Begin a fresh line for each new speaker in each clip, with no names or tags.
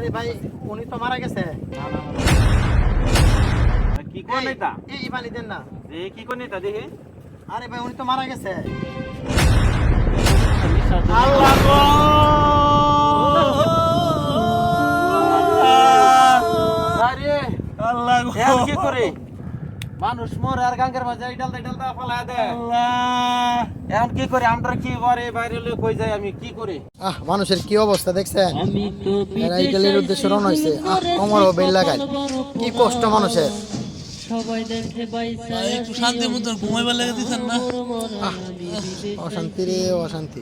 আরে ভাই উনি তো মারা গেছে।
কি কোন নেতা?
এই এই পানি দেন না।
এ কি কোন নেতা? দেখি।
আরে ভাই উনি তো মারা গেছে।
আল্লাহ কি করে?
মানুষ মরে আর গাঙ্গের মাঝে এই ডালটা ডালটা ফালায় দে।
এখন কি করে? আমরা কি করে বাইরে লোক কই যাই আমি কি করে?
আহ মানুষের কি অবস্থা দেখছেন? এরা ইটালির উদ্দেশ্যে রওনা হয়েছে। আহ কমর ও বেল লাগায়। কি কষ্ট মানুষের।
একটু শান্তি মতন ঘুমাইবার লেগে দিচ্ছেন না?
অশান্তি রে অশান্তি।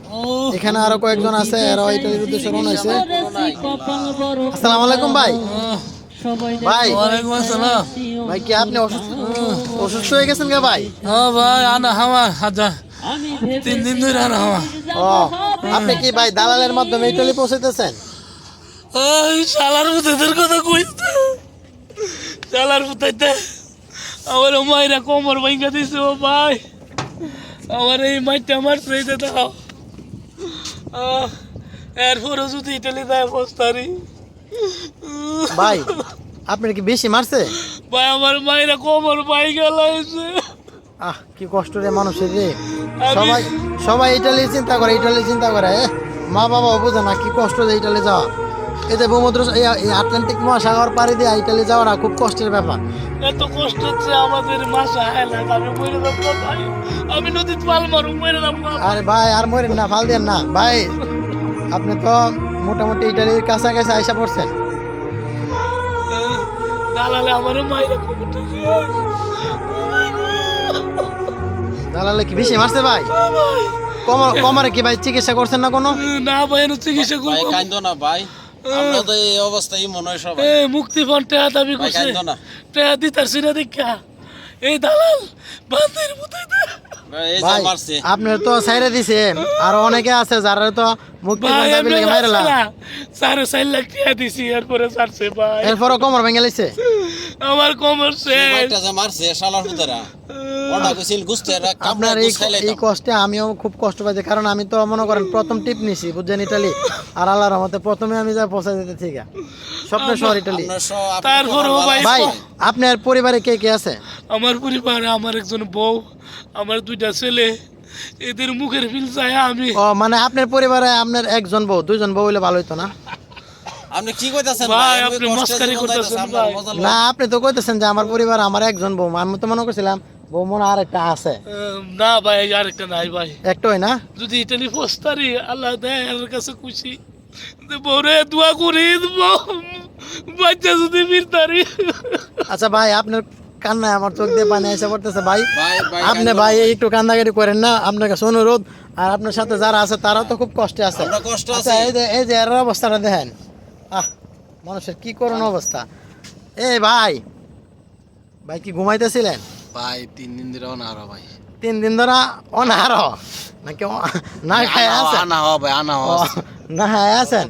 এখানে আরও কয়েকজন আছে এরা ইটালির উদ্দেশ্যে রওনা হয়েছে। আসসালামু আলাইকুম ভাই। ভাই।
ওয়ালাইকুম আসসালাম।
ভাই কি আপনি অসুস্থ? অসুস্থ হয়ে গেছেন গে ভাই?
হ্যাঁ ভাই আনা হাওয়া হাজা। তিন দিন ধরে আনা হাওয়া
ও আপনি কি ভাই দালালের মাধ্যমে ইটালি পৌঁছাইতেছেন?
ওই শালার কথা কইতে শালার আমার মায়েরা কোমর ভাঙ্গা দিছে ও ভাই। আমার এই মাইটা মারছে এই যে দাও এরপরে যদি ইটালি দেয় বস্তারি
ভাই আপনার কি বেশি মারছে?
ভাই আমার মায়েরা কোমর ভাঙ্গা লাগছে
আহ কি কষ্ট রে মানুষের রে। সবাই সবাই ইটালি চিন্তা করে ইটালি চিন্তা করে। মা বাবা বুঝে না কি কষ্ট যে ইটালি যাওয়া। এতে ভূমধ্র এই আটলান্টিক মহাসাগর পাড়ি দিয়ে ইটালি যাওয়াটা খুব কষ্টের ব্যাপার।
এত কষ্ট হচ্ছে আমাদের মাসা এলাকা আমি মরে যাব ভাই। আমি নদীতে পাল মারু মরে যাব।
আরে ভাই আর মরেন না ফাল দেন না। ভাই আপনি তো মোটামুটি ইটালির কাছাকাছি আইসা পড়ছেন
দালালে আমারও মায়ের
দালালে কি বেশি মারছে ভাই? কমর কমরে কি ভাই চিকিৎসা করছেন না কোনো?
না ভাই এর চিকিৎসা
ভাই
করব।
কান্দো না ভাই। আমরা তো এই অবস্থায় মনে হয় সবাই।
এ মুক্তি ফোন টেহা দাবি
ভাই
করছে।
কান্দো না।
টেহা দিতারছি না দেখা এই দালাল বান্দির মুতাই দে
ভাই
আপনার তো সাইরে দিছে আর অনেকে আছে যারা তো মুক্তি দাবি লেগে মাইরালা
লাখ টাকা দিছি এরপরে ভাই।
এরপরও কমর ভেঙে লাইছে?
আমার কোমর শেষ।
ভাইটা যে মারছে শালার হুতারা ওটা কইছিল গুস্তে রাখ
আপনার এই এই কষ্টে আমিও খুব কষ্ট পাইছি কারণ আমি তো মনে করেন প্রথম টিপ নিছি বুঝছেন ইটালি আর আল্লাহর রহমতে প্রথমে আমি যা পৌঁছা যেতে ঠিক আছে। স্বপ্ন শহর ইটালি
ভাই-
ভাই আপনার পরিবারে কে কে আছে?
আমার পরিবারে আমার একজন বউ আমার দুইটা ছেলে। এদের মুখের ফিল চাই আমি।
ও মানে আপনার পরিবারে আপনার একজন বউ দুইজন বউ হইলে ভালো হইতো না?
আপনি কি কইতাছেন
ভাই, আপনি মস্কারি করতেছেন, ভাই।
না আপনি তো কইতেছেন যে আমার পরিবার আমার একজন বউ। আমি তো মনে করছিলাম বউ আর একটা আছে
না ভাই আরেকটা নাই ভাই।
একটাই না?
যদি ইটালি পোস্তারি আল্লাহ দেয় এর কাছে খুশি। দোয়া করি বাচ্চা যদি
আচ্ছা ভাই আপনার কান্নায় আমার চোখ দিয়ে পানি এসে পড়তেছে ভাই। আপনি ভাই একটু কান্দাকাটি করেন না আপনার কাছে অনুরোধ। আর আপনার সাথে যারা আছে তারাও তো খুব কষ্টে আছে।
কষ্ট
আচ্ছা এই যে এই যে এর অবস্থাটা দেখেন। আহ মানুষের কি করুন অবস্থা। এই ভাই ভাই কি ঘুমাইতেছিলেন?
ভাই তিন দিন ধরে না আর ভাই।
তিন দিন ধরে অনাহার? নাকি না খায় আছেন?
আনা হ ভাই আনা হ
ও, না খায় আছেন?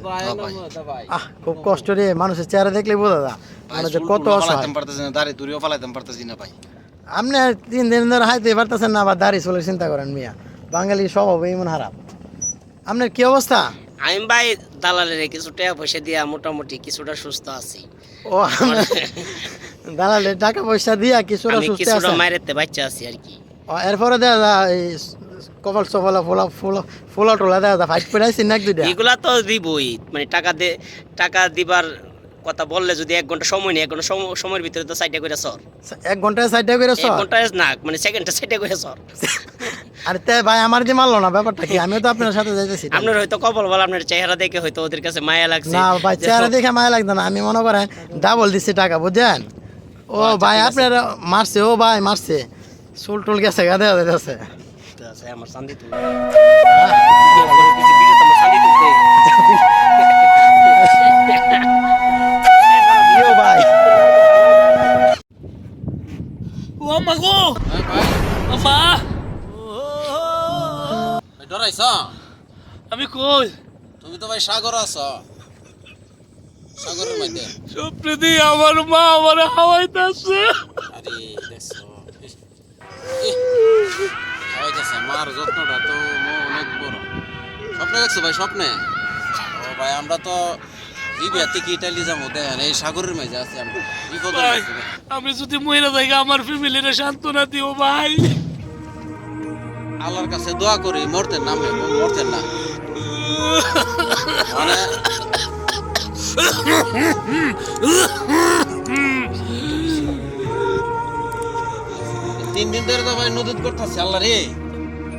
ভাই
আহ খুব কষ্ট রে মানুষের চেহারা দেখলে বোঝা যায়। মানে যে কত অসহায়।
ফালাইতে পারতেছি না দাঁড়িয়ে দূরেও ফালাইতে পারতেছি না ভাই।
আপনি তিন দিন ধরে হাইতে পারতেছেন না আবার দাড়ি চলে চিন্তা করেন মিয়া। বাঙালি স্বভাব এমন খারাপ আপনার কি অবস্থা?
আমি ভাই দালালের কিছু টাকা পয়সা দিয়া মোটামুটি কিছুটা সুস্থ আছি।
ও আপনার দালালে টাকা পয়সা দিয়া কিছুটা সুস্থ
কিছুটা
আছে
মায়ের বাচ্চা আছি আর কি।
ও এরপরে দেয়া এই কপাল সফলা ফোলা ফুলা ফুলা টোলা দেয়া ফাইট আইসি নাক দুইটা?
এগুলা তো দিবই মানে টাকা দে টাকা দিবার কথা বললে যদি এক ঘণ্টা সময় নেই এক ঘণ্টা সময়ের ভিতরে তো সাইডে করে সর
এক ঘন্টায় সাইডটা করে
এক ঘন্টায় না মানে সেকেন্ডটা সাইডে করে সর
আর তে ভাই আমার যে মারলো না ব্যাপারটা কি? আমিও তো আপনার সাথে যাইতেছি।
আপনার হয়তো কপাল বল আপনার চেহারা দেখে হয়তো ওদের কাছে মায়া লাগছে।
না ভাই চেহারা দেখে মায়া লাগতো না। আমি মনে করেন ডাবল দিচ্ছি টাকা বুঝছেন? ও ভাই আপনার মারছে ও ভাই মারছে। চুল টুল গেছে গা
গাদে ভিডিও তো আমার শান্তি
কই?
তুমি তো ভাই সাগর আছো। সাগরের মধ্যে।
দিয়ে আমার মা আমার হাওয়াইতেছে।
আরে দেখছ। ইহ, খাওয়াইতেছে মার যত্নটা তো মো অনেক বড়। স্বপ্নে দেখছ ভাই স্বপ্নে? ও ভাই আমরা তো লিবিয়াতে কি ইটালি যাব দেখেন এই সাগরের মাঝে আছি আমরা। বিপদ
আমি যদি মহিলা থেকে আমার ফ্যামিলির সান্ত্বনা দিও ভাই।
আল্লাহর কাছে দোয়া করি মরতেন না মরতেন না। তিন দিন ধরে তো ভাই নদীত করতেছে, আল্লাহ রে।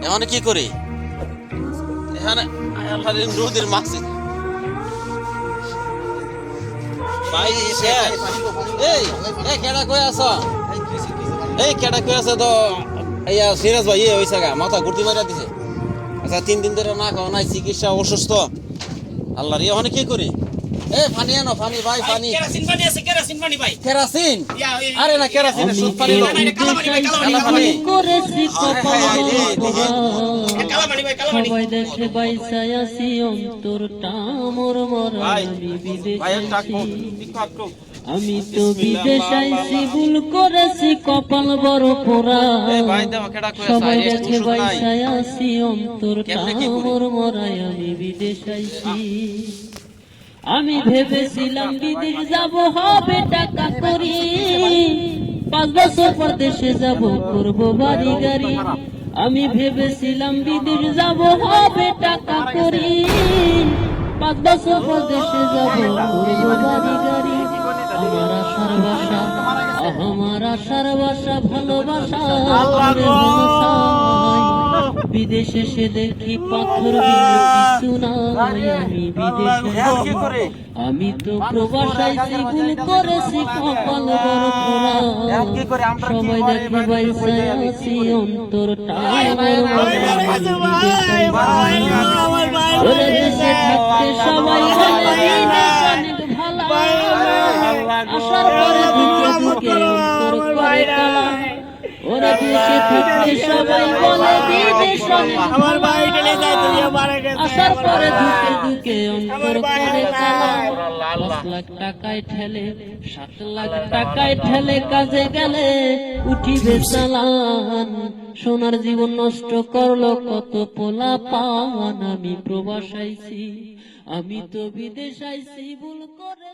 এখন কি করি? এখানে আল্লাহ রে, নদীর মাছ। ভাই, এই এই কেডা কই আছ? এই কেডা কই আছে তো? এইয়া সিরাজ ভাই ইয়ে হইছে মাথা গুর্তি মারা দিছে। আচ্ছা তিন দিন ধরে না খাওয়া নাই চিকিৎসা অসুস্থ। আল্লাহ রে এখন কি করি। এই পানি আনো পানি ভাই পানি।
কেরাসিন পানি আছে কেরাসিন পানি ভাই।
কেরাসিন? আরে না কেরাসিন সুদ পানি লো
কালা পানি ভাই কালা
কালা পানি।
করেছি।
কালা পানি ভাই কালা পানি।
সবাই দেখে অন্তরটা মোর মরা
ভাই, ভাই
আমি তো বিদেশ ভুল করেছি কপাল বড় পোড়া। সবাই দেখে বাইসায় আসি অন্তরটা আমি বিদেশ আমি ভেবেছিলাম বিদেশ যাব হবে টাকা করি। পাঁচ বছর পর দেশে যাব করব বাড়ি গাড়ি। আমি ভেবেছিলাম বিদেশ যাব হবে টাকা করি। পাঁচ বছর পর দেশে যাব করব বাড়ি গাড়ি। আশার বাসা আমার আশার বাসা ভালোবাসা বিদেশে সে দেখি পাথর কিছু নাই আমি বিদেশে আমি তো প্রবাসাইছি ভুল করেছি কপাল বড় সবাই দেখে
আমি
আছি দেশে থাকতে সবাই ওরে দেশে থাকতে সবাই বলে বিদেশ অনেক ভালো আসার পরে দুঃখে দুঃখে অন্তর করে কালা। পাঁচ লাখ টাকায় ঠেলে সাত লাখ টাকায় ঠেলে কাজে গেলে উঠিবে চালান। সোনার জীবন নষ্ট করল কত পোলা পান আমি প্রবাস আইছি আমি তো বিদেশ আইছি ভুল করে